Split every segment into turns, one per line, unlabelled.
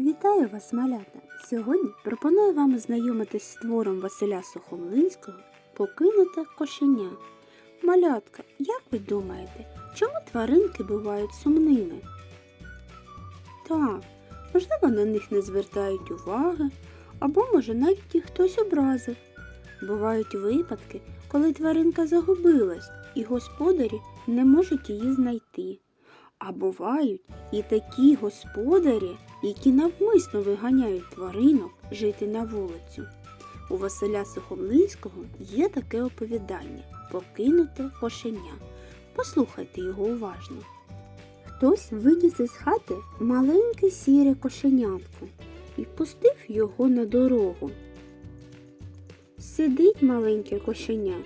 Вітаю вас, малята! Сьогодні пропоную вам ознайомитись з твором Василя Сухомлинського Покинуте кошеня. Малятка, як ви думаєте, чому тваринки бувають сумними? Так, можливо, на них не звертають уваги, або, може, навіть їх хтось образив. Бувають випадки, коли тваринка загубилась, і господарі не можуть її знайти. А бувають і такі господарі, які навмисно виганяють тваринок жити на вулицю. У Василя Сухомлинського є таке оповідання Покинуте кошеня. Послухайте його уважно. Хтось виніс із хати маленьке сіре кошенятко і впустив його на дорогу. Сидить маленьке кошеня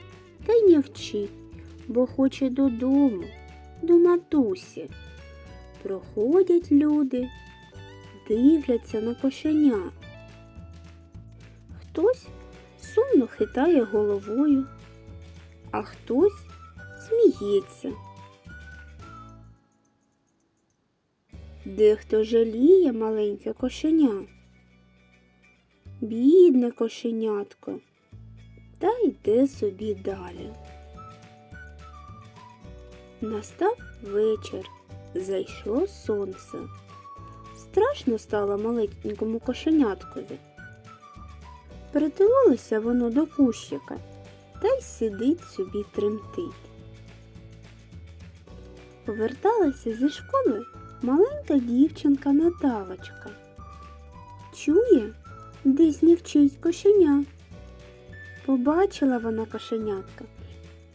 та й не вчить, бо хоче додому, до матусі. Проходять люди, дивляться на кошеня. Хтось сумно хитає головою, а хтось сміється. Дехто жаліє маленьке кошеня. Бідне кошенятко, та йде собі далі. Настав вечір, зайшло сонце. Страшно стало маленькому кошеняткові. Притулилося воно до кущика та й сидить собі тремтить. Поверталася зі школи маленька дівчинка Наталочка. Чує, десь не вчить кошеня. Побачила вона кошенятка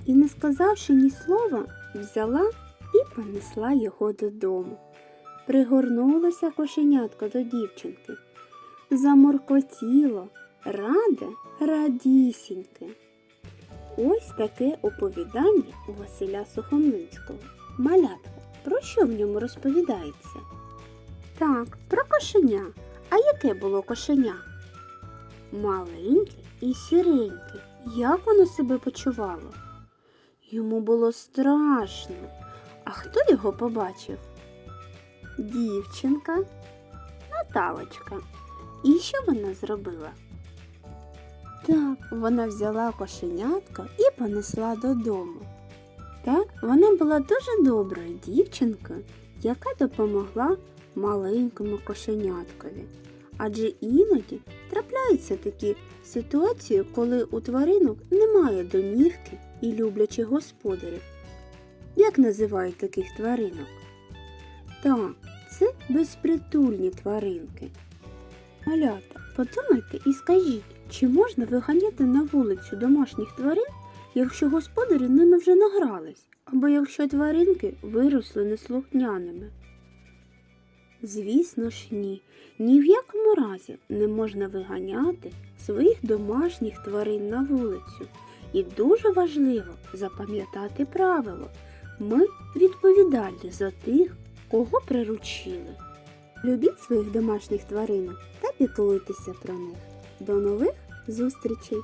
і, не сказавши ні слова, взяла і понесла його додому. Пригорнулося кошенятко до дівчинки. Заморкотіло, раде, радісіньке. Ось таке оповідання у Василя Сухомлинського. Малятка, про що в ньому розповідається? Так, про кошеня. А яке було кошеня? Маленьке і сіреньке. Як воно себе почувало? Йому було страшно. А хто його побачив? Дівчинка, Наталочка. І що вона зробила? Так, вона взяла кошенятко і понесла додому. Так, вона була дуже доброю дівчинкою, яка допомогла маленькому кошеняткові. Адже іноді трапляються такі ситуації, коли у тваринок немає домівки і люблячих господарів. Як називають таких тваринок? Так, це безпритульні тваринки. Малята, подумайте і скажіть, чи можна виганяти на вулицю домашніх тварин, якщо господарі ними вже награлись, або якщо тваринки виросли неслухняними? Звісно ж, ні. Ні в якому разі не можна виганяти своїх домашніх тварин на вулицю. І дуже важливо запам'ятати правило. Ми відповідальні за тих, кого приручили. Любіть своїх домашніх тваринок та піклуйтеся про них. До нових зустрічей!